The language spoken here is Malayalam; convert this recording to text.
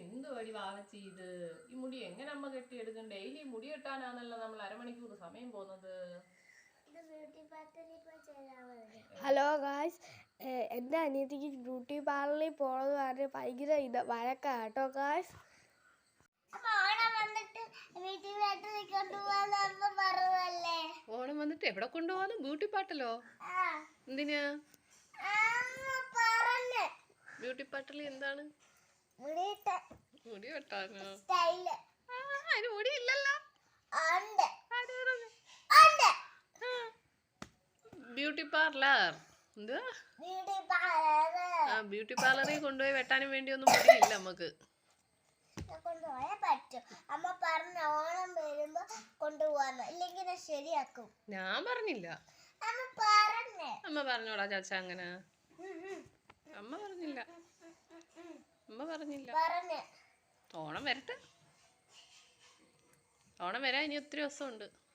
എന്ത് വഴി വാവച്ചി ഇത്? ഈ മുടി എങ്ങനെ അമ്മ കെട്ടിയെടുക്കും? ഡെയിലി മുടി കെട്ടാനാണല്ലോ നമ്മൾ അരമണിക്കൂർ സമയം പോകുന്നത്? ഹലോ ഗായ്സ് എന്റെ അനിയത്തിക്ക് ബ്യൂട്ടി പാർലറിൽ പോകണമെന്ന് പറഞ്ഞ് ഭയങ്കര ഇത് വഴക്കാ കേട്ടോ ഗായ്സ് ഓണം വന്നിട്ട് എവിടെ കൊണ്ടുപോകാനും ബ്യൂട്ടി പാട്ടലോ എന്തിനാ? ബ്യൂട്ടി പാട്ടലി എന്താണ്? മുടി വെട്ടാനോ? അതിന് മുടി ഇല്ലല്ലോ ബ്യൂട്ടി പാർലർ. എന്താ ബ്യൂട്ടി പാർലർ. ആ ബ്യൂട്ടി പാർലറിൽ കൊണ്ടുപോയി വെട്ടാനും വേണ്ടി ഒന്നും മുടിയില്ല നമുക്ക്. ഞാൻ പറഞ്ഞില്ല. അമ്മ പറഞ്ഞേ. അമ്മ പറഞ്ഞോടാ ചാച്ച അങ്ങനെ. അമ്മ പറഞ്ഞില്ല. അമ്മ പറഞ്ഞില്ല. പറഞ്ഞ്. ഓണം വരട്ടെ. ഓണം വരാൻ ഇനി ഒത്തിരി ദിവസമുണ്ട്.